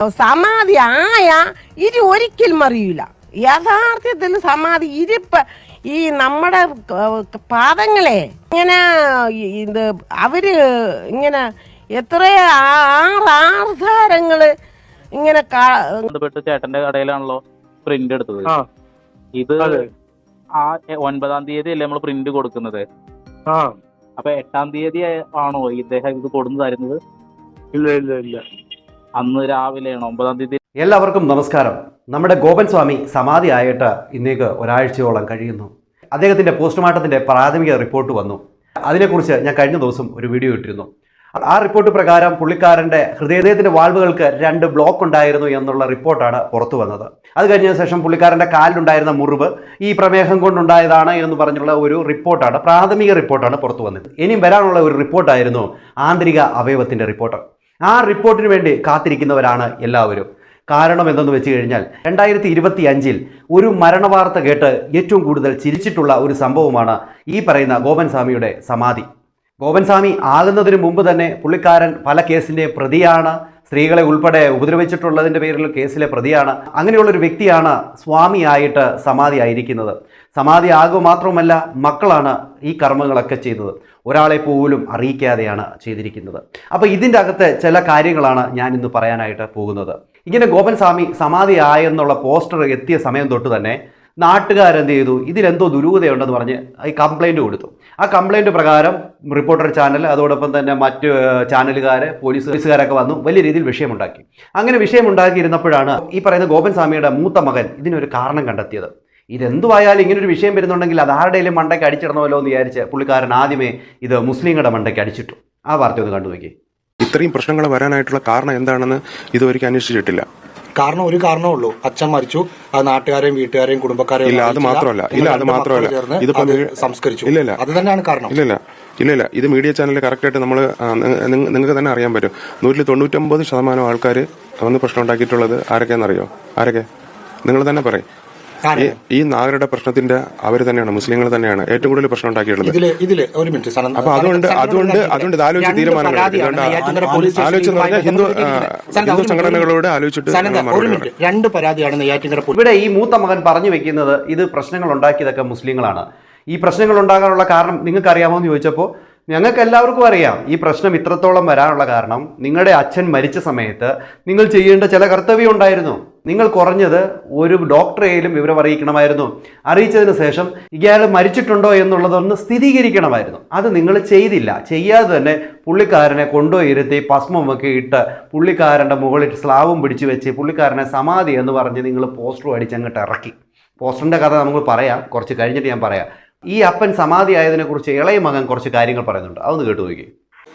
സമാധി ആയ ഇരി ഒരിക്കലും അറിയില്ല യഥാർത്ഥത്തിൽ സമാധി ഇരിപ്പ് ഈ നമ്മുടെ പാദങ്ങളെ ഇങ്ങനെ ഇത് അവർ ഇങ്ങനെ എത്ര ആറ് ആധാരങ്ങൾ ഇങ്ങനെ ചേട്ടന്റെ കടയിലാണല്ലോ പ്രിന്റ് എടുത്തത്. ആ. ഇത് ആ ഒൻപതാം തീയതി അല്ലേ നമ്മൾ പ്രിന്റ് കൊടുക്കുന്നത്? ആ. അപ്പൊ എട്ടാം തീയതി ആണോ ഇദ്ദേഹം ഇത് കൊടുന്നു തരുന്നത്? ഇല്ല ഇല്ല ഇല്ല. അന്ന് രാവിലെയാണ് ഒമ്പതാം തീയതി. എല്ലാവർക്കും നമസ്കാരം. നമ്മുടെ ഗോപൻ സ്വാമി സമാധി സമാധിയായിട്ട് ഇന്നേക്ക് ഒരാഴ്ചയോളം കഴിയുന്നു. അദ്ദേഹത്തിന്റെ പോസ്റ്റ്മോർട്ടത്തിന്റെ പ്രാഥമിക റിപ്പോർട്ട് വന്നു. അതിനെക്കുറിച്ച് ഞാൻ കഴിഞ്ഞ ദിവസം ഒരു വീഡിയോ ഇട്ടിരുന്നു. ആ റിപ്പോർട്ട് പ്രകാരം പുള്ളിക്കാരന്റെ ഹൃദയത്തിന്റെ വാൾവുകൾക്ക് രണ്ട് ബ്ലോക്ക് ഉണ്ടായിരുന്നു എന്നുള്ള റിപ്പോർട്ടാണ് പുറത്തു വന്നത്. അത് കഴിഞ്ഞ ശേഷം പുള്ളിക്കാരന്റെ കാലിലുണ്ടായിരുന്ന മുറിവ് ഈ പ്രമേഹം കൊണ്ടുണ്ടായതാണ് എന്ന് പറഞ്ഞുള്ള ഒരു റിപ്പോർട്ടാണ് പ്രാഥമിക റിപ്പോർട്ടാണ് പുറത്തു വന്നത്. ഇനിയും വരാനുള്ള ഒരു റിപ്പോർട്ടായിരുന്നു ആന്തരിക അവയവത്തിന്റെ റിപ്പോർട്ട്. ആ റിപ്പോർട്ടിന് വേണ്ടി കാത്തിരിക്കുന്നവരാണ് എല്ലാവരും. കാരണം എന്തെന്ന് വെച്ച് കഴിഞ്ഞാൽ രണ്ടായിരത്തി ഇരുപത്തി അഞ്ചിൽ ഒരു മരണവാർത്ത കേട്ട് ഏറ്റവും കൂടുതൽ ചിരിച്ചിട്ടുള്ള ഒരു സംഭവമാണ് ഈ പറയുന്ന ഗോപൻ സ്വാമിയുടെ സമാധി. ഗോപൻ സ്വാമി ആകുന്നതിന് മുമ്പ് തന്നെ പുള്ളിക്കാരൻ പല കേസിന്റെ പ്രതിയാണ്. സ്ത്രീകളെ ഉൾപ്പെടെ ഉപദ്രവിച്ചിട്ടുള്ളതിന്റെ പേരിൽ കേസിലെ പ്രതിയാണ്. അങ്ങനെയുള്ള ഒരു വ്യക്തിയാണ് സ്വാമിയായിട്ട് സമാധി ആയിരിക്കുന്നത് സമാധി ആകുക മാത്രമല്ല മക്കളാണ് ഈ കർമ്മങ്ങളൊക്കെ ചെയ്തത്. ഒരാളെ പോലും അറിയിക്കാതെയാണ് ചെയ്തിരിക്കുന്നത്. അപ്പോൾ ഇതിന്റെ അകത്ത് ചില കാര്യങ്ങളാണ് ഞാൻ ഇന്ന് പറയാനായിട്ട് പോകുന്നത്. ഇങ്ങനെ ഗോപൻ സ്വാമി സമാധി ആയെന്നുള്ള പോസ്റ്റർ എത്തിയ സമയം തൊട്ട് തന്നെ നാട്ടുകാരെന്ത് ചെയ്തു? ഇതിലെന്തോ ദുരൂഹതയുണ്ടെന്ന് പറഞ്ഞ് ഈ കംപ്ലൈന്റ് കൊടുത്തു. ആ കംപ്ലൈന്റ് പ്രകാരം റിപ്പോർട്ടർ ചാനൽ അതോടൊപ്പം തന്നെ മറ്റ് ചാനലുകാർ പോലീസ് പോലീസുകാരൊക്കെ വന്നു വലിയ രീതിയിൽ വിഷയമുണ്ടാക്കി. അങ്ങനെ വിഷയമുണ്ടാക്കിയിരുന്നപ്പോഴാണ് ഈ പറയുന്ന ഗോപൻ സ്വാമിയുടെ മൂത്ത മകൻ ഇതിനൊരു കാരണം കണ്ടെത്തിയത്. ഇതെന്തുവായാലും ഇങ്ങനൊരു വിഷയം വരുന്നുണ്ടെങ്കിൽ അത് ആരുടെയും മണ്ടയ്ക്ക് അടിച്ചിടണമല്ലോ എന്ന് വിചാരിച്ച് പുള്ളിക്കാരൻ ആദ്യമേ ഇത് മുസ്ലിങ്ങളുടെ മണ്ടയ്ക്ക് അടിച്ചിട്ടു. ആ വാർത്ത ഒന്ന് കണ്ടു നോക്കി ഇത്രയും പ്രശ്നങ്ങൾ വരാനായിട്ടുള്ള കാരണം എന്താണെന്ന് ഇതുവരെയ്ക്ക് അന്വേഷിച്ചിട്ടില്ല. കാരണം ഒരു കാരണമേ ഉള്ളൂ. അച്ഛൻ മരിച്ചു അത് നാട്ടുകാരെയും വീട്ടുകാരെയും കുടുംബക്കാരെയും ഇല്ല, അത് മാത്രമല്ല. ഇല്ല, അത് മാത്രമല്ല. സംസ്കരിച്ചു. ഇല്ല, ഇല്ല. അത് തന്നെയാണ് കാരണം. ഇല്ല ഇല്ല. ഇല്ല ഇത് മീഡിയ ചാനലിൽ കറക്റ്റായിട്ട് നമ്മൾ നിങ്ങൾക്ക് തന്നെ അറിയാൻ പറ്റും. നൂറ്റിൽ തൊണ്ണൂറ്റൊമ്പത് ശതമാനം ആൾക്കാർ വന്ന് പ്രശ്നം ഉണ്ടാക്കിയിട്ടുള്ളത് ആരൊക്കെയാണെന്നറിയോ? ആരൊക്കെ? നിങ്ങൾ തന്നെ പറയും. ഈ നാഗരുടെ പ്രശ്നത്തിന്റെ അവർ തന്നെയാണ് മുസ്ലിങ്ങൾ തന്നെയാണ് ഏറ്റവും കൂടുതൽ പ്രശ്നം ഉണ്ടാക്കിയിട്ടുള്ളത്. ഇതിൽ ഇതിൽ ഒരു മിനിറ്റ് അപ്പൊ അതുകൊണ്ട് അതുകൊണ്ട് അതുകൊണ്ട് ഇത് ആലോചിച്ച് രണ്ട് തീരുമാനങ്ങൾ പരാതിയാണ് എടുക്കുക. നെയ്യാറ്റിൻകര അതുകൊണ്ട് പോലീസ് ആലോചിച്ച് പറഞ്ഞാൽ ഹിന്ദു ഹിന്ദു ഒരു സംഘടനകളോട് ആലോചിച്ചിട്ട് രണ്ട് പരാതിയാണ് ഇവിടെ ഈ മൂത്ത മകൻ പറഞ്ഞു വെക്കുന്നത് ഇത് പ്രശ്നങ്ങൾ ഉണ്ടാക്കിയതൊക്കെ മുസ്ലിങ്ങളാണ്. ഈ പ്രശ്നങ്ങൾ ഉണ്ടാകാനുള്ള കാരണം നിങ്ങൾക്ക് അറിയാമോ എന്ന് ചോദിച്ചപ്പോൾ ഞങ്ങൾക്ക് എല്ലാവർക്കും അറിയാം ഈ പ്രശ്നം ഇത്രത്തോളം വരാനുള്ള കാരണം. നിങ്ങളുടെ അച്ഛൻ മരിച്ച സമയത്ത് നിങ്ങൾ ചെയ്യേണ്ട ചില കർത്തവ്യം ഉണ്ടായിരുന്നു. നിങ്ങൾ കുറഞ്ഞത് ഒരു ഡോക്ടറെയും വിവരം അറിയിക്കണമായിരുന്നു. അറിയിച്ചതിന് ശേഷം ഇയാൾ മരിച്ചിട്ടുണ്ടോ എന്നുള്ളതൊന്ന് സ്ഥിരീകരിക്കണമായിരുന്നു. അത് നിങ്ങൾ ചെയ്തില്ല. ചെയ്യാതെ തന്നെ പുള്ളിക്കാരനെ കൊണ്ടുപോയി ഇരുത്തി ഭസ്മമൊക്കെ ഇട്ട് പുള്ളിക്കാരന്റെ മുകളിൽ സ്ലാവും പിടിച്ചു വെച്ച് പുള്ളിക്കാരനെ സമാധി എന്ന് പറഞ്ഞ് നിങ്ങൾ പോസ്റ്ററും അടിച്ച് അങ്ങോട്ട് ഇറക്കി. പോസ്റ്ററിന്റെ കഥ നമുക്ക് പറയാം. കുറച്ച് കഴിഞ്ഞിട്ട് ഞാൻ പറയാം. ഈ അപ്പൻ സമാധി ആയതിനെ കുറിച്ച് ഇളയ മകൻ കുറച്ച് കാര്യങ്ങൾ പറയുന്നുണ്ട്. അതൊന്ന് കേട്ടു നോക്കി.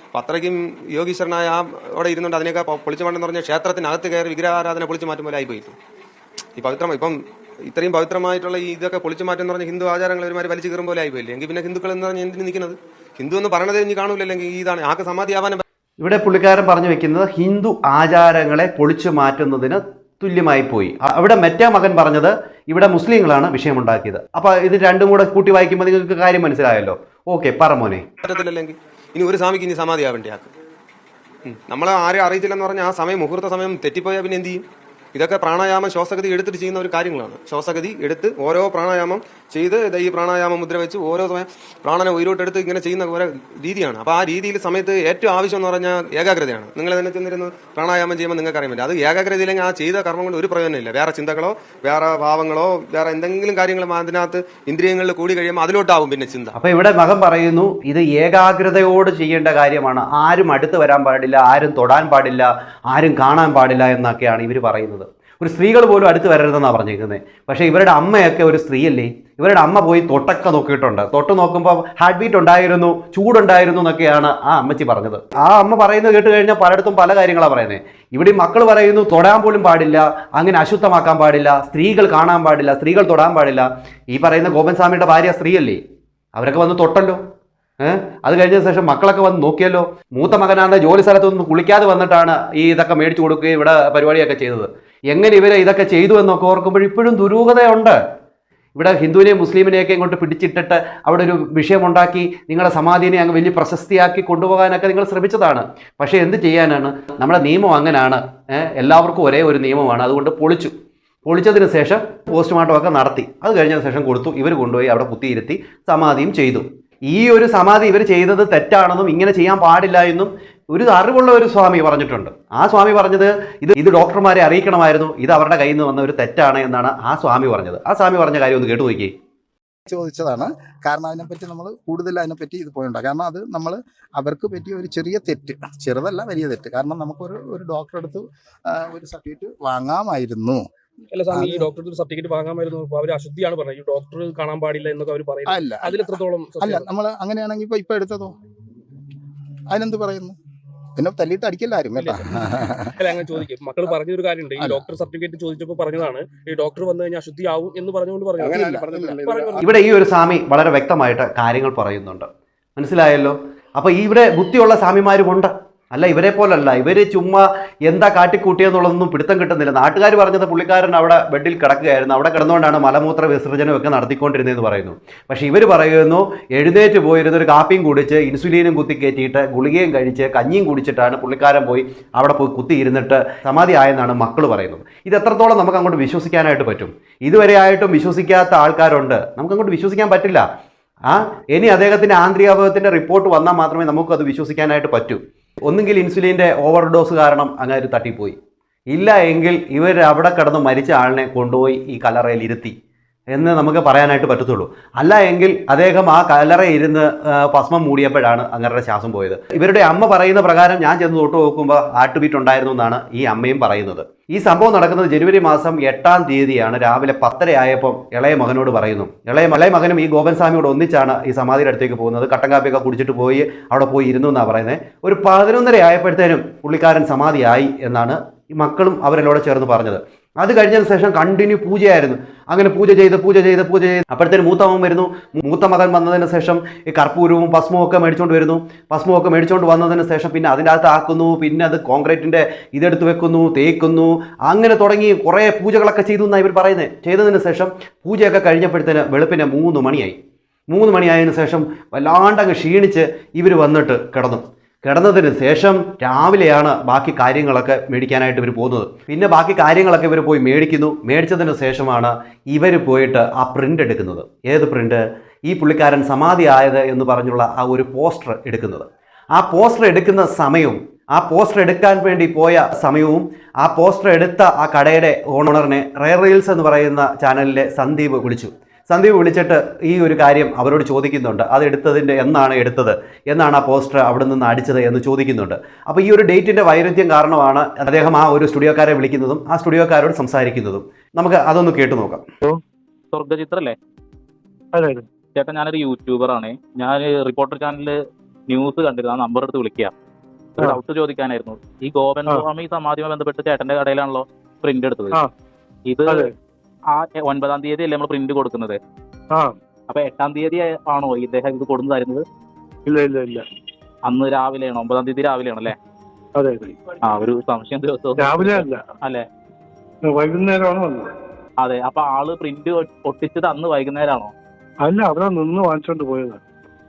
അപ്പൊ അത്രയ്ക്കും യോഗീശ്വരനായ ആ അവിടെ ഇരുന്നുകൊണ്ട് അതിനൊക്കെ പൊളിച്ചു മാറ്റം പറഞ്ഞ ക്ഷേത്രത്തിനകത്ത് കയറി വിഗ്രഹാരാധന പൊളിച്ചു മാറ്റും പോലെ ആയിപ്പോയി ഈ പവിത്രം ഇപ്പം ഇത്രയും പവിത്രമായിട്ടുള്ള ഈ ഇതൊക്കെ പൊളിച്ചു മാറ്റം എന്ന് പറഞ്ഞ ഹിന്ദു ആചാരങ്ങൾ ഒരുമാതിരി വലിച്ചു കയറും പോലെ ആയിപ്പോയില്ലേ എങ്കിൽ പിന്നെ ഹിന്ദുക്കൾ എന്ന് പറഞ്ഞാൽ എന്തിനു നിൽക്കുന്നത്? ഹിന്ദു എന്ന് പറയണത് ഇനി കാണൂല്ലെങ്കിൽ ഇതാണ്. ആക്ക് സമാധി ആവാനും ഇവിടെ പുള്ളിക്കാരൻ പറഞ്ഞു വെക്കുന്നത് ഹിന്ദു ആചാരങ്ങളെ പൊളിച്ചു മാറ്റുന്നതിന് തുല്യമായി പോയി. അവിടെ മറ്റേ മകൻ പറഞ്ഞത് ഇവിടെ മുസ്ലിങ്ങളാണ് വിഷയമുണ്ടാക്കിയത്. അപ്പൊ ഇത് രണ്ടും കൂടെ കൂട്ടി വായിക്കുമ്പോൾ നിങ്ങൾക്ക് കാര്യം മനസ്സിലായല്ലോ. ഓക്കെ പറമോനെ പറ്റത്തില്ലെങ്കിൽ ഇനി ഒരു സ്വാമിക്ക് ഇനി സമാധി ആവേണ്ടേ ആക്ക്. നമ്മളെ ആരെയും അറിയിച്ചില്ലെന്ന് പറഞ്ഞാൽ ആ സമയം മുഹൂർത്ത സമയം തെറ്റിപ്പോയാൽ പിന്നെ എന്ത് ചെയ്യും? ഇതൊക്കെ പ്രാണായാമം ശ്വാസഗതി എടുത്തിട്ട് ചെയ്യുന്ന ഒരു കാര്യങ്ങളാണ്. ശ്വാസഗതി എടുത്ത് ഓരോ പ്രാണായാമം ചെയ്ത് ഈ പ്രാണായാമം മുദ്ര വെച്ച് ഓരോ സമയം പ്രാണനെ ഉയരോട്ടെടുത്ത് ഇങ്ങനെ ചെയ്യുന്ന ഓരോ രീതിയാണ്. അപ്പോൾ ആ രീതിയിൽ സമയത്ത് ഏറ്റവും ആവശ്യം എന്ന് പറഞ്ഞാൽ ഏകാഗ്രതയാണ്. നിങ്ങൾ തന്നെ ചെന്നിരുന്ന് പ്രാണായാമം ചെയ്യുമ്പോൾ നിങ്ങൾക്ക് അറിയാൻ പറ്റും. അത് ഏകാഗ്രതയില്ലെങ്കിൽ ആ ചെയ്ത കർമ്മം കൊണ്ട് ഒരു പ്രയോജനമില്ല. വേറെ ചിന്തകളോ വേറെ ഭാവങ്ങളോ വേറെ എന്തെങ്കിലും കാര്യങ്ങൾ അതിനകത്ത് ഇന്ദ്രിയങ്ങളിൽ കൂടി കഴിയുമ്പോൾ അതിലോട്ടാവും പിന്നെ ചിന്ത. അപ്പോൾ ഇവിടെ മകം പറയുന്നു ഇത് ഏകാഗ്രതയോട് ചെയ്യേണ്ട കാര്യമാണ്. ആരും അടുത്ത് വരാൻ പാടില്ല ആരും തൊടാൻ പാടില്ല ആരും കാണാൻ പാടില്ല എന്നൊക്കെയാണ് ഇവർ പറയുന്നത്. ഒരു സ്ത്രീകൾ പോലും അടുത്ത് വരരുതെന്നാണ് പറഞ്ഞേക്കുന്നത് പക്ഷേ ഇവരുടെ അമ്മയൊക്കെ ഒരു സ്ത്രീയല്ലേ? ഇവരുടെ അമ്മ പോയി തൊട്ടൊക്കെ നോക്കിയിട്ടുണ്ട്. തൊട്ട് നോക്കുമ്പോൾ ഹാർട്ട് ബീറ്റ് ഉണ്ടായിരുന്നു ചൂടുണ്ടായിരുന്നു എന്നൊക്കെയാണ് ആ അമ്മച്ചി പറഞ്ഞത്. ആ അമ്മ പറയുന്നത് കേട്ട് കഴിഞ്ഞാൽ പലയിടത്തും പല കാര്യങ്ങളാണ് പറയുന്നത് ഇവിടെ മക്കൾ പറയുന്നു തൊടാൻ പോലും പാടില്ല അങ്ങനെ അശുദ്ധമാക്കാൻ പാടില്ല സ്ത്രീകൾ കാണാൻ പാടില്ല സ്ത്രീകൾ തൊടാൻ പാടില്ല. ഈ പറയുന്ന ഗോപൻ സ്വാമിയുടെ ഭാര്യ സ്ത്രീയല്ലേ? അവരൊക്കെ വന്ന് തൊട്ടല്ലോ. അത് കഴിഞ്ഞ ശേഷം മക്കളൊക്കെ വന്ന് നോക്കിയല്ലോ. മൂത്ത മകനാണ് ജോലി സ്ഥലത്തൊന്നും കുളിക്കാതെ വന്നിട്ടാണ് ഈ ഇതൊക്കെ മേടിച്ചു കൊടുക്കുകയും ഇവിടെ പരിപാടിയൊക്കെ ചെയ്തത്. എങ്ങനെ ഇവരെ ഇതൊക്കെ ചെയ്തു എന്നൊക്കെ ഓർക്കുമ്പോൾ ഇപ്പോഴും ദുരൂഹതയുണ്ട്. ഇവിടെ ഹിന്ദുവിനെയും മുസ്ലിമിനെയൊക്കെ ഇങ്ങോട്ട് പിടിച്ചിട്ടിട്ട് അവിടെ ഒരു വിഷയമുണ്ടാക്കി നിങ്ങളുടെ സമാധിനെ അങ്ങ് വലിയ പ്രശസ്തിയാക്കി കൊണ്ടുപോകാനൊക്കെ നിങ്ങൾ ശ്രമിച്ചതാണ്. പക്ഷേ എന്ത് ചെയ്യാനാണ്? നമ്മുടെ നിയമം അങ്ങനെയാണ് എല്ലാവർക്കും ഒരേ ഒരു നിയമമാണ്. അതുകൊണ്ട് പൊളിച്ചു. പൊളിച്ചതിന് ശേഷം പോസ്റ്റ്മോർട്ടം ഒക്കെ നടത്തി. അത് കഴിഞ്ഞതിന് ശേഷം കൊടുത്തു. ഇവർ കൊണ്ടുപോയി അവിടെ കുത്തിയിരുത്തി സമാധിയും ചെയ്തു. ഈ ഒരു സമാധി ഇവർ ചെയ്തത് തെറ്റാണെന്നും ഇങ്ങനെ ചെയ്യാൻ പാടില്ല എന്നും ഒരു അറിവുള്ള ഒരു സ്വാമി പറഞ്ഞിട്ടുണ്ട്. ആ സ്വാമി പറഞ്ഞത് ഇത് ഇത് ഡോക്ടർമാരെ അറിയിക്കണമായിരുന്നു ഇത് അവരുടെ കയ്യിൽ നിന്ന് വന്ന ഒരു തെറ്റാണ് എന്നാണ് ആ സ്വാമി പറഞ്ഞത്. ആ സ്വാമി പറഞ്ഞ കാര്യം ഒന്ന് കേട്ടു നോക്കി ചോദിച്ചതാണ്. കാരണം അതിനെപ്പറ്റി നമ്മൾ കൂടുതൽ അതിനെപ്പറ്റി ഇത് പോയിട്ടുണ്ട് കാരണം അത് നമ്മൾ അവർക്ക് പറ്റിയ ഒരു ചെറിയ തെറ്റ്. ചെറുതല്ല വലിയ തെറ്റ്. കാരണം നമുക്കൊരു ഒരു ഡോക്ടറെ അടുത്ത് ഒരു സർട്ടിഫിക്കറ്റ് വാങ്ങാമായിരുന്നു. അല്ല സ്വാമി ഈ ഡോക്ടർ ഒരു സർട്ടിഫിക്കറ്റ് വാങ്ങാമായിരുന്നു അവർ അശുദ്ധിയാണ് പറഞ്ഞത്. ഈ ഡോക്ടർ കാണാൻ പാടില്ല എന്നൊക്കെ അവർ പറയുന്നത്. അല്ല അതിൽ എത്രത്തോളം അല്ല നമ്മൾ അങ്ങനെയാണെങ്കിൽ ഇപ്പൊ ഇപ്പൊ എടുത്തതോ? അതിനെന്ത് പറയുന്നു? പിന്നെ തല്ലിയിട്ട് അടിക്കില്ല ആരും കേട്ടാ. അല്ല അങ്ങനെ ചോദിക്കും. മക്കൾ പറഞ്ഞൊരു കാര്യമുണ്ട്. ഈ ഡോക്ടർ സർട്ടിഫിക്കറ്റ് ചോദിച്ചപ്പോൾ പറഞ്ഞതാണ് ഈ ഡോക്ടർ വന്നു കഴിഞ്ഞാൽ അശുദ്ധിയാവും എന്ന് പറഞ്ഞുകൊണ്ട് പറഞ്ഞു. ഇവിടെ ഈ ഒരു സ്വാമി വളരെ വ്യക്തമായിട്ട് കാര്യങ്ങൾ പറയുന്നുണ്ട്. മനസ്സിലായല്ലോ? അപ്പൊ ഇവിടെ ബുദ്ധിയുള്ള സ്വാമിമാരുമുണ്ട്. അല്ല ഇവരെ പോലല്ല. ഇവർ ചുമ്മാ എന്താ കാട്ടിക്കൂട്ടിയെന്നുള്ളതൊന്നും പിടുത്തം കിട്ടുന്നില്ല. നാട്ടുകാർ പറഞ്ഞത് പുള്ളിക്കാരൻ അവിടെ ബെഡിൽ കിടക്കുകയായിരുന്നു. അവിടെ കിടന്നുകൊണ്ടാണ് മലമൂത്ര വിസർജനമൊക്കെ നടത്തിക്കൊണ്ടിരുന്നതെന്ന് പറയുന്നു. പക്ഷേ ഇവർ പറയുന്നു എഴുന്നേറ്റ് പോയിരുന്ന ഒരു കാപ്പിയും കുടിച്ച് ഇൻസുലിനും കുത്തി കയറ്റിയിട്ട് ഗുളികയും കഴിച്ച് കഞ്ഞിയും കുടിച്ചിട്ടാണ് പുള്ളിക്കാരൻ പോയി അവിടെ പോയി കുത്തിയിരുന്നിട്ട് സമാധി ആയെന്നാണ് മക്കൾ പറയുന്നത്. ഇത് എത്രത്തോളം നമുക്ക് അങ്ങോട്ട് വിശ്വസിക്കാനായിട്ട് പറ്റും? ഇതുവരെ ആയിട്ടും വിശ്വസിക്കാത്ത ആൾക്കാരുണ്ട്. നമുക്ക് അങ്ങോട്ട് വിശ്വസിക്കാൻ പറ്റില്ല. ആ ഇനി അദ്ദേഹത്തിന്റെ ആന്തരികാഭവത്തിന്റെ റിപ്പോർട്ട് വന്നാൽ മാത്രമേ നമുക്കത് വിശ്വസിക്കാനായിട്ട് പറ്റൂ. ഒന്നുകിൽ ഇൻസുലിന്റെ ഓവർഡോസ് കാരണം അങ്ങനെ തട്ടിപ്പോയി. ഇല്ല എങ്കിൽ ഇവർ അവിടെ കിടന്ന് മരിച്ച ആളിനെ കൊണ്ടുപോയി ഈ കലറയിൽ ഇരുത്തി. എന്ന് നമുക്ക് പറയാനായിട്ട് പറ്റത്തുള്ളൂ. അല്ല എങ്കിൽ അദ്ദേഹം ആ കല്ലറയിൽ ഇരുന്ന് ഭസ്മം മൂടിയപ്പോഴാണ് അങ്ങരുടെ ശ്വാസം പോയത്. ഇവരുടെ അമ്മ പറയുന്ന പ്രകാരം ഞാൻ ചെന്ന് തൊട്ട് നോക്കുമ്പോൾ ഹാർട്ട് ബീറ്റ് ഉണ്ടായിരുന്നു എന്നാണ് ഈ അമ്മയും പറയുന്നത്. ഈ സംഭവം നടക്കുന്നത് ജനുവരി മാസം എട്ടാം തീയതിയാണ്. രാവിലെ പത്തര ആയപ്പം ഇളയ മകനോട് പറയുന്നു. ഇളയ ഇളയ മകനും ഈ ഗോപൻ സ്വാമിയോട് ഒന്നിച്ചാണ് ഈ സമാധിയുടെ അടുത്തേക്ക് പോകുന്നത്. കട്ടൻ കാപ്പിയൊക്കെ കുടിച്ചിട്ട് പോയി അവിടെ പോയി ഇരുന്നു എന്നാണ് പറയുന്നത് ഒരു പതിനൊന്നര ആയപ്പോഴത്തേനും പുള്ളിക്കാരൻ സമാധിയായി എന്നാണ് ഈ മക്കളും അവരെല്ലോടെ ചേർന്ന് പറഞ്ഞത്. അത് കഴിഞ്ഞതിന് ശേഷം കണ്ടിന്യൂ പൂജയായിരുന്നു. അങ്ങനെ പൂജ ചെയ്ത് പൂജ ചെയ്ത് പൂജ ചെയ്ത്. അപ്പോഴത്തേന് മൂത്ത വരുന്നു. മൂത്ത മകൻ വന്നതിന് ശേഷം ഈ കർപ്പൂരവും ഭസ്മവും ഒക്കെ മേടിച്ചുകൊണ്ട് വരുന്നു. ഭസ്മമൊക്കെ മേടിച്ചുകൊണ്ട് വന്നതിന് ശേഷം പിന്നെ അതിന്റെ അകത്ത് ആക്കുന്നു. പിന്നെ അത് കോൺക്രീറ്റിന്റെ ഇതെടുത്ത് വെക്കുന്നു തേക്കുന്നു. അങ്ങനെ തുടങ്ങി കുറേ പൂജകളൊക്കെ ചെയ്തു എന്നാണ് ഇവർ പറയുന്നത് ചെയ്തതിന് ശേഷം പൂജയൊക്കെ കഴിഞ്ഞപ്പോഴത്തേന് വെളുപ്പിന് മൂന്ന് മണിയായി. മൂന്ന് മണിയായതിനു ശേഷം വല്ലാണ്ടങ്ങ് ക്ഷീണിച്ച് ഇവർ വന്നിട്ട് കിടന്നു. കിടന്നതിന് ശേഷം രാവിലെയാണ് ബാക്കി കാര്യങ്ങളൊക്കെ മേടിക്കാനായിട്ട് ഇവർ പോകുന്നത്. പിന്നെ ബാക്കി കാര്യങ്ങളൊക്കെ ഇവർ പോയി മേടിക്കുന്നു. മേടിച്ചതിന് ശേഷമാണ് ഇവർ പോയിട്ട് ആ പ്രിന്റ് എടുക്കുന്നത്. ഏത് പ്രിന്റ് ഈ പുള്ളിക്കാരൻ സമാധി ആയത് എന്ന് പറഞ്ഞുള്ള ആ ഒരു പോസ്റ്റർ എടുക്കുന്നത്. ആ പോസ്റ്റർ എടുക്കുന്ന സമയവും ആ പോസ്റ്റർ എടുക്കാൻ വേണ്ടി പോയ സമയവും ആ പോസ്റ്റർ എടുത്ത ആ കടയുടെ ഓണറിനെ റെയർ റീൽസ് എന്ന് പറയുന്ന ചാനലിലെ സന്ദീപ് വിളിച്ചു. സന്ദീപ് വിളിച്ചിട്ട് ഈ ഒരു കാര്യം അവരോട് ചോദിക്കുന്നുണ്ട്. അത് എടുത്തതിന്റെ എന്നാണ് എടുത്തത്? എന്നാണ് ആ പോസ്റ്റർ അവിടെ നിന്ന് അടിച്ചത് എന്ന് ചോദിക്കുന്നുണ്ട്. അപ്പോൾ ഈ ഒരു ഡേറ്റിന്റെ വൈരുദ്ധ്യം കാരണമാണ് അദ്ദേഹം ആ ഒരു സ്റ്റുഡിയോക്കാരെ വിളിക്കുന്നതും ആ സ്റ്റുഡിയോക്കാരോട് സംസാരിക്കുന്നതും. നമുക്ക് അതൊന്ന് കേട്ടു നോക്കാം. സ്വർഗചിത്രല്ലേ ചേട്ടാ ഞാനൊരു യൂട്യൂബറാണ് ഞാൻ റിപ്പോർട്ടർ ചാനലിൽ ന്യൂസ് കണ്ടിരുന്നു. ആ നമ്പർ എടുത്ത് വിളിക്കുക. ഒരു ഡൗട്ട് ചോദിക്കാനായിരുന്നു. ഈ ഗോപൻ സ്വാമി സമാധിയുമായി ബന്ധപ്പെട്ട് ചേട്ടന്റെ കടയിലാണല്ലോ പ്രിന്റ് എടുത്തത്. ഇത്. ആ ഒൻപതാം തീയതി അല്ലേ നമ്മൾ പ്രിന്റ് കൊടുക്കുന്നത്? ആ. അപ്പൊ എട്ടാം തീയതി ആണോ ഇദ്ദേഹം ഇത് കൊടുന്നു തരുന്നത്? ഇല്ല ഇല്ല ഇല്ല. അന്ന് രാവിലെയാണ്? ഒമ്പതാം തീയതി രാവിലെയാണ് അല്ലേ അതെ. ആ ഒരു സംശയം ദിവസവും. രാവിലെ അല്ല. അല്ലേ? വൈകുന്നേരമാണ് അതെ അപ്പൊ ആൾ പ്രിന്റ് ഒട്ടിച്ചത് അന്ന് വൈകുന്നേരമാണോ അല്ല അവിടെ നിന്ന് വാങ്ങിച്ചോണ്ട് പോയത്.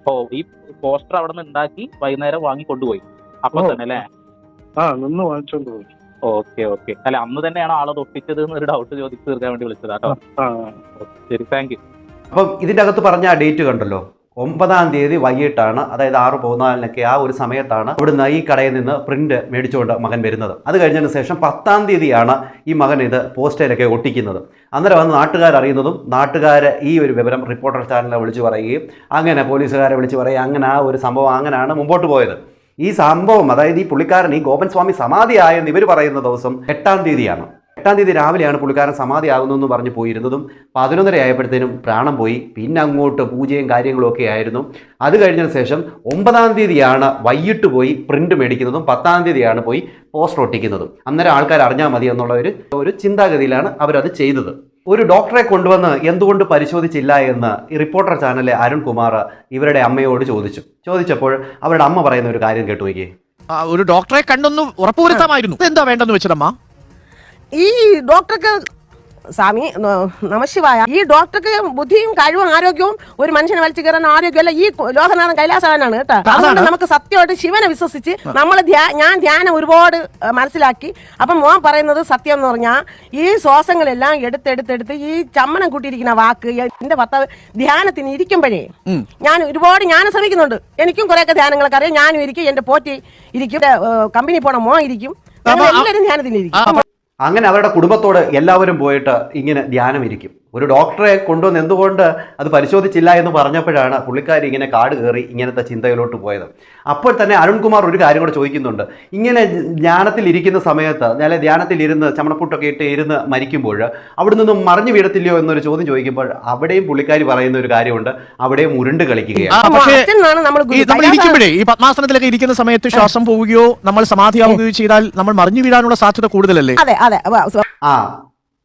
ഓ ഈ പോസ്റ്റർ അവിടെ നിന്ന് ഉണ്ടാക്കി വൈകുന്നേരം വാങ്ങി കൊണ്ടുപോയി അപ്പൊ തന്നെ അല്ലേ? ആ നിന്ന് വാങ്ങിച്ചോണ്ട് പോയി. Okay okay. അല്ല അന്ന് തന്നെയാണ് ആളെ തൊട്ടിച്ചത് എന്നൊരു ഡൗട്ട് ചോദിച്ചു തീർക്കാൻ വേണ്ടി വിളിച്ചതാ കേട്ടോ. ശരി താങ്ക് യു അപ്പം ഇതിന്റെ അകത്ത് പറഞ്ഞ ആ ഡേറ്റ് കണ്ടല്ലോ. ഒമ്പതാം തീയതി വൈകിട്ടാണ് അതായത് ആറ് പതിനാലിനൊക്കെ ആ ഒരു സമയത്താണ് ഇവിടുന്ന് ഈ കടയിൽ നിന്ന് പ്രിന്റ് മേടിച്ചുകൊണ്ട് മകൻ വരുന്നത്. അത് കഴിഞ്ഞതിന് ശേഷം പത്താം തീയതിയാണ് ഈ മകൻ ഇത് പോസ്റ്റയിലൊക്കെ ഒട്ടിക്കുന്നത്. അന്നേരം വന്ന് നാട്ടുകാർ അറിയുന്നതും നാട്ടുകാർ ഈ ഒരു വിവരം റിപ്പോർട്ടർ ചാനലിനെ വിളിച്ചു പറയുകയും അങ്ങനെ പോലീസുകാരെ വിളിച്ചു പറയുകയും അങ്ങനെ ആ ഒരു സംഭവം അങ്ങനെയാണ് മുമ്പോട്ട് പോയത്. ഈ സംഭവം അതായത് ഈ പുള്ളിക്കാരൻ ഈ ഗോപൻ സ്വാമി സമാധിയായെന്ന് ഇവർ പറയുന്ന ദിവസം എട്ടാം തീയതിയാണ്. എട്ടാം തീയതി രാവിലെയാണ് പുള്ളിക്കാരൻ സമാധിയാകുന്നതെന്ന് പറഞ്ഞ് പോയിരുന്നതും പതിനൊന്നര ആയപ്പോഴത്തേനും പ്രാണം പോയി പിന്നെ അങ്ങോട്ട് പൂജയും കാര്യങ്ങളും ഒക്കെ ആയിരുന്നു. അത് കഴിഞ്ഞതിന് ശേഷം ഒമ്പതാം തീയതിയാണ് വൈകിട്ട് പോയി പ്രിന്റ് മേടിക്കുന്നതും പത്താം തീയതിയാണ് പോയി പോസ്റ്റർ ഒട്ടിക്കുന്നതും. അന്നേരം ആൾക്കാർ അറിഞ്ഞാൽ മതി എന്നുള്ള ഒരു ഒരു ചിന്താഗതിയിലാണ് അവരത് ചെയ്തത്. ഒരു ഡോക്ടറെ കൊണ്ടുവന്ന് എന്തുകൊണ്ട് പരിശോധിച്ചില്ല എന്ന് ഈ റിപ്പോർട്ടർ ചാനലിലെ അരുൺ കുമാർ ഇവരുടെ അമ്മയോട് ചോദിച്ചു. ചോദിച്ചപ്പോൾ അവരുടെ അമ്മ പറയുന്ന ഒരു കാര്യം കേട്ടു നോക്കിയേ. ഒരു ഡോക്ടറെ കണ്ടൊന്ന് ഉറപ്പുവരുത്താമായിരുന്നു. എന്താ വേണ്ടെന്ന് വെച്ചതമ്മ? ഈ ഡോക്ടർക്ക് സ്വാമി നമശിവായ. ഈ ഡോക്ടർക്ക് ബുദ്ധിയും കഴിവും ആരോഗ്യവും ഒരു മനുഷ്യനെ വലിച്ചു കയറാൻ ആരോഗ്യമല്ല ഈ ലോകനാഥൻ കൈലാസവനാണ് കേട്ടോ. അതുകൊണ്ട് നമുക്ക് സത്യമായിട്ട് ശിവനെ വിശ്വസിച്ച് നമ്മൾ ഞാൻ ധ്യാനം ഒരുപാട് മനസ്സിലാക്കി. അപ്പം മോൻ പറയുന്നത് സത്യം എന്ന് പറഞ്ഞാൽ ഈ ശ്വാസങ്ങളെല്ലാം എടുത്തെടുത്തെടുത്ത് ഈ ചമ്മനം കൂട്ടിയിരിക്കുന്ന വാക്ക് എന്റെ ഭർത്താവ് ധ്യാനത്തിന് ഇരിക്കുമ്പോഴേ ഞാൻ ഒരുപാട് ഞാൻ ശ്രമിക്കുന്നുണ്ട്. എനിക്കും കുറെയൊക്കെ ധ്യാനങ്ങളൊക്കെ അറിയാം. ഞാനും ഇരിക്കും എന്റെ പോറ്റി ഇരിക്കും കമ്പനി പോണ മോ ഇരിക്കും. എല്ലാവരും ധ്യാനത്തിന് ഇരിക്കും അങ്ങനെ അവരുടെ കുടുംബത്തോട് എല്ലാവരും പോയിട്ട് ഇങ്ങനെ ധ്യാനം ഇരിക്കും ഒരു ഡോക്ടറെ കൊണ്ടുവന്ന് എന്തുകൊണ്ട് അത് പരിശോധിച്ചില്ല എന്ന് പറഞ്ഞപ്പോഴാണ് പുള്ളിക്കാരി ഇങ്ങനെ കാട് കയറി ഇങ്ങനത്തെ ചിന്തയിലോട്ട് പോയത്. അപ്പോൾ തന്നെ അരുൺകുമാർ ഒരു കാര്യം കൂടെ ചോദിക്കുന്നുണ്ട്. ഇങ്ങനെ ധ്യാനത്തിൽ ഇരിക്കുന്ന സമയത്ത് അല്ലെ ധ്യാനത്തിൽ ഇരുന്ന് ചമണപ്പുട്ടൊക്കെ ഇട്ട് ഇരുന്ന് മരിക്കുമ്പോൾ അവിടെ നിന്നും മറിഞ്ഞു വീഴത്തില്ലയോ എന്നൊരു ചോദ്യം ചോദിക്കുമ്പോൾ അവിടെയും പുള്ളിക്കാരി പറയുന്ന ഒരു കാര്യമുണ്ട്. അവിടെയും ഉരുണ്ട് കളിക്കുകയാണ്. ഈ ഈ പത്മാസനത്തിലൊക്കെ ഇരിക്കുന്ന സമയത്ത് ശ്വാസം പോവുകയോ നമ്മൾ സമാധിയാവുകയോ ചെയ്താൽ നമ്മൾ മറിഞ്ഞു വീഴാനുള്ള സാധ്യത കൂടുതലല്ലേ? അതെ അതെ. ആ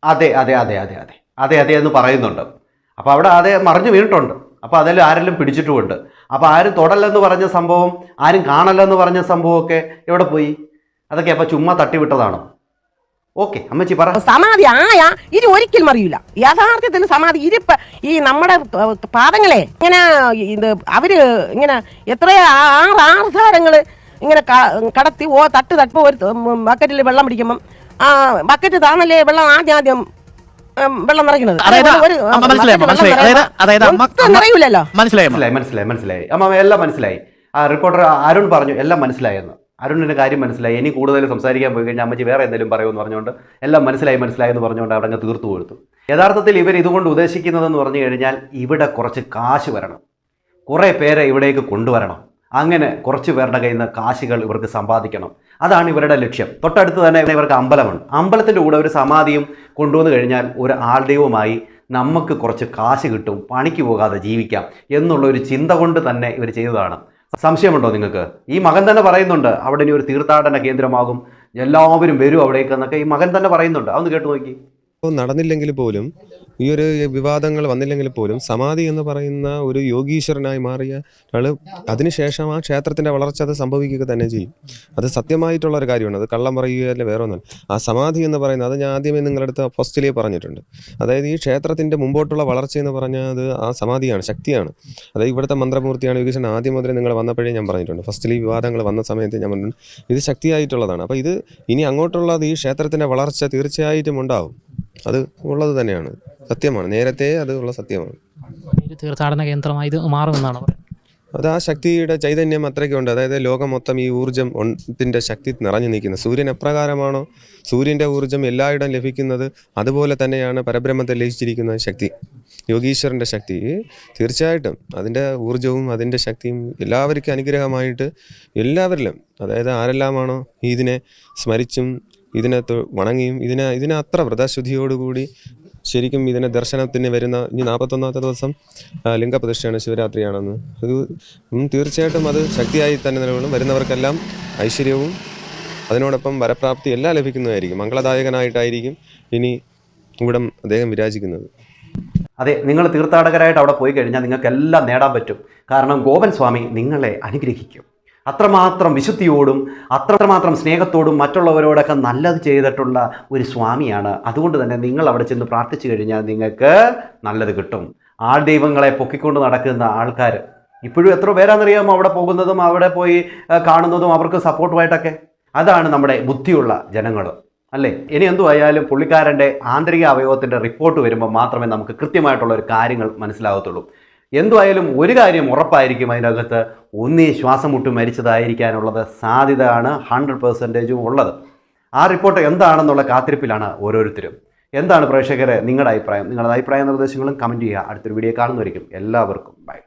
അതെ അതെ അതെ അതെ അതെ. അതെ അതെ എന്ന് പറയുന്നുണ്ട്. അപ്പോൾ അവിടെ അതെ മറിഞ്ഞു വീണിട്ടുണ്ട്. അപ്പോൾ അതിൽ ആരെല്ലാം പിടിച്ചിട്ടുമുണ്ട്. അപ്പോൾ ആരും തൊടല്ലെന്ന് പറഞ്ഞ സംഭവം ആരും കാണല്ലെന്ന് പറഞ്ഞ സംഭവമൊക്കെ എവിടെ പോയി? അതൊക്കെ അപ്പോൾ ചുമ്മാ തട്ടിവിട്ടതാണോ? ഓക്കെ അമ്മച്ചി പറ. സമാധി ആയ ഇനി ഒരിക്കലും അറിയില്ല. യഥാർത്ഥത്തിൽ സമാധി ഇരിപ്പ് ഈ നമ്മുടെ പാദങ്ങളെ ഇങ്ങനെ ഇത് അവർ ഇങ്ങനെ എത്രയോ ആറ് ആധാരങ്ങൾ ഇങ്ങനെ കടത്തി ഓ തട്ട് തട്ട് ഒരു ബക്കറ്റിൽ വെള്ളം പിടിക്കുമ്പം ആ ബക്കറ്റ് താണല്ലേ വെള്ളം ആദ്യം ആദ്യം വെള്ളം നിറയ്ക്കുന്നത് മനസ്സിലായി മനസ്സിലായി? നിറയൂലല്ലോ മനസ്സിലായി അമ്മ മനസ്സിലായി? മനസ്സിലായി മനസ്സിലായി അമ്മ എല്ലാം മനസ്സിലായി. ആ റിപ്പോർട്ടർ അരുൺ പറഞ്ഞു എല്ലാം മനസ്സിലായെന്ന്. അരുണിന്റെ കാര്യം മനസ്സിലായി. ഇനി കൂടുതൽ സംസാരിക്കാൻ പോയി കഴിഞ്ഞാൽ അമ്മച്ചി വേറെ എന്തെങ്കിലും പറയുമെന്ന് പറഞ്ഞുകൊണ്ട് എല്ലാം മനസ്സിലായി മനസ്സിലായി എന്ന് പറഞ്ഞുകൊണ്ട് അവിടെ അങ്ങ് തീർത്തു കൊടുത്തു. യഥാർത്ഥത്തിൽ ഇവർ ഇതുകൊണ്ട് ഉദ്ദേശിക്കുന്നതെന്ന് പറഞ്ഞു കഴിഞ്ഞാൽ ഇവിടെ കുറച്ച് കാശ് വരണം. കുറേ പേരെ ഇവിടേക്ക് കൊണ്ടുവരണം. അങ്ങനെ കുറച്ച് പേരുടെ കയ്യിൽ നിന്ന് കാശുകൾ ഇവർക്ക് സമ്പാദിക്കണം. അതാണ് ഇവരുടെ ലക്ഷ്യം. തൊട്ടടുത്ത് തന്നെ ഇവർക്ക് അമ്പലമുണ്ട്. അമ്പലത്തിന്റെ കൂടെ ഒരു സമാധിയും കൊണ്ടുവന്നു കഴിഞ്ഞാൽ ഒരു ആൾദൈവമായി നമുക്ക് കുറച്ച് കാശ് കിട്ടും പണിക്ക് പോകാതെ ജീവിക്കാം എന്നുള്ള ഒരു ചിന്ത കൊണ്ട് തന്നെ ഇവർ ചെയ്തതാണ്. സംശയമുണ്ടോ നിങ്ങൾക്ക്? ഈ മകൻ തന്നെ പറയുന്നുണ്ട് അവിടെ ഇനി ഒരു തീർത്ഥാടന കേന്ദ്രമാകും എല്ലാവരും വരും അവിടേക്ക് എന്നൊക്കെ ഈ മകൻ തന്നെ പറയുന്നുണ്ട്. അതൊന്ന് കേട്ടു നോക്കി. നടന്നില്ലെങ്കിൽ പോലും ഈ ഒരു വിവാദങ്ങൾ വന്നില്ലെങ്കിൽ പോലും സമാധി എന്ന് പറയുന്ന ഒരു യോഗീശ്വരനായി മാറിയ ആൾ അതിനുശേഷം ആ ക്ഷേത്രത്തിന്റെ വളർച്ച അത് സംഭവിക്കുക തന്നെ ചെയ്യും. അത് സത്യമായിട്ടുള്ള ഒരു കാര്യമാണ്. അത് കള്ളം പറയുകയല്ല വേറെ ഒന്നല്ല. ആ സമാധി എന്ന് പറയുന്നത് അത് ഞാൻ ആദ്യമേ നിങ്ങളുടെ അടുത്ത് ഫസ്റ്റിലേ പറഞ്ഞിട്ടുണ്ട്. അതായത് ഈ ക്ഷേത്രത്തിന്റെ മുമ്പോട്ടുള്ള വളർച്ച എന്ന് പറഞ്ഞാൽ അത് ആ സമാധിയാണ് ശക്തിയാണ്. അതായത് ഇവിടുത്തെ മന്ത്രമൂർത്തിയാണ് യോഗീശ്വരൻ ആദ്യം മുതലേ നിങ്ങൾ വന്നപ്പോഴേ ഞാൻ പറഞ്ഞിട്ടുണ്ട്. ഫസ്റ്റിൽ ഈ വിവാദങ്ങൾ വന്ന സമയത്ത് ഞാൻ പറഞ്ഞിട്ടുണ്ട്. ഇത് ശക്തിയായിട്ടുള്ളതാണ്. അപ്പോൾ ഇത് ഇനി അങ്ങോട്ടുള്ളത് ഈ ക്ഷേത്രത്തിന്റെ വളർച്ച തീർച്ചയായിട്ടും ഉണ്ടാവും. അത് ഉള്ളത് തന്നെയാണ്. സത്യമാണ്. നേരത്തെ അത് ഉള്ള സത്യമാണ്. ഒരു തീർത്ഥാടന കേന്ദ്രമായി ഇത് മാറുമെന്നാണ് അത് ആ ശക്തിയുടെ ചൈതന്യം അത്രയ്ക്കുണ്ട്. അതായത് ലോകം മൊത്തം ഈ ഊർജം ത്തിന്റെ ശക്തി നിറഞ്ഞു നിൽക്കുന്നത് സൂര്യൻ എപ്രകാരമാണോ? സൂര്യന്റെ ഊർജം എല്ലായിടം ലഭിക്കുന്നത് അതുപോലെ തന്നെയാണ് പരബ്രഹ്മത്തെ ലഭിച്ചിരിക്കുന്ന ശക്തി. യോഗീശ്വരന്റെ ശക്തി. തീർച്ചയായിട്ടും അതിന്റെ ഊർജവും അതിന്റെ ശക്തിയും എല്ലാവർക്കും അനുഗ്രഹമായിട്ട് എല്ലാവരിലും അതായത് ആരെല്ലാമാണോ ഇതിനെ സ്മരിച്ചും ഇതിനെ തൊ- വണങ്ങിയും ഇതിനെ ഇതിനെ അത്ര വ്രതശുദ്ധിയോടുകൂടി ശരിക്കും ഇതിനെ ദർശനത്തിന് വരുന്ന ഇനി നാൽപ്പത്തൊന്നാമത്തെ ദിവസം ലിംഗപ്രതിഷ്ഠയാണ് ശിവരാത്രിയാണെന്ന്. അത് തീർച്ചയായിട്ടും അത് ശക്തിയായി തന്നെ നിലകൊള്ളും. വരുന്നവർക്കെല്ലാം ഐശ്വര്യവും അതിനോടൊപ്പം വരപ്രാപ്തി എല്ലാം ലഭിക്കുന്നതായിരിക്കും. മംഗളദായകനായിട്ടായിരിക്കും ഇനി ഇവിടം അദ്ദേഹം വിരാജിക്കുന്നത്. അതെ നിങ്ങൾ തീർത്ഥാടകരായിട്ട് അവിടെ പോയി കഴിഞ്ഞാൽ നിങ്ങൾക്ക് എല്ലാം നേടാൻ പറ്റും. കാരണം ഗോപൻ സ്വാമി നിങ്ങളെ അനുഗ്രഹിക്കും. അത്രമാത്രം വിശുദ്ധിയോടും അത്രമാത്രം സ്നേഹത്തോടും മറ്റുള്ളവരോടൊക്കെ നല്ലത് ചെയ്തിട്ടുള്ള ഒരു സ്വാമിയാണ്. അതുകൊണ്ട് തന്നെ നിങ്ങൾ അവിടെ ചെന്ന് പ്രാർത്ഥിച്ചു കഴിഞ്ഞാൽ നിങ്ങൾക്ക് നല്ലത് കിട്ടും. ആൾ ദൈവങ്ങളെ പൊക്കിക്കൊണ്ട് നടക്കുന്ന ആൾക്കാർ ഇപ്പോഴും എത്ര പേരാണെന്നറിയാമോ അവിടെ പോകുന്നതും അവിടെ പോയി കാണുന്നതും അവർക്ക് സപ്പോർട്ടുമായിട്ടൊക്കെ? അതാണ് നമ്മുടെ ബുദ്ധിയുള്ള ജനങ്ങൾ അല്ലേ? ഇനി എന്തുമായാലും പുള്ളിക്കാരന്റെ ആന്തരിക അവയവത്തിന്റെ റിപ്പോർട്ട് വരുമ്പോൾ മാത്രമേ നമുക്ക് കൃത്യമായിട്ടുള്ള ഒരു കാര്യങ്ങൾ മനസ്സിലാകത്തുള്ളൂ. എന്തുമായാലും ഒരു കാര്യം ഉറപ്പായിരിക്കും അതിനകത്ത്. ഒന്നീ ശ്വാസം മുട്ടി മരിച്ചതായിരിക്കാനുള്ളത് സാധ്യതയാണ് ഹൺഡ്രഡ് പെർസെന്റേജും ഉള്ളത്. ആ റിപ്പോർട്ട് എന്താണെന്നുള്ള കാത്തിരിപ്പിലാണ് ഓരോരുത്തരും. എന്താണ് പ്രേക്ഷകരെ നിങ്ങളുടെ അഭിപ്രായം? നിങ്ങളുടെ അഭിപ്രായ നിർദ്ദേശങ്ങളും കമന്റ് ചെയ്യുക. അടുത്തൊരു വീഡിയോ കാണുന്നതായിരിക്കും എല്ലാവർക്കും ബൈ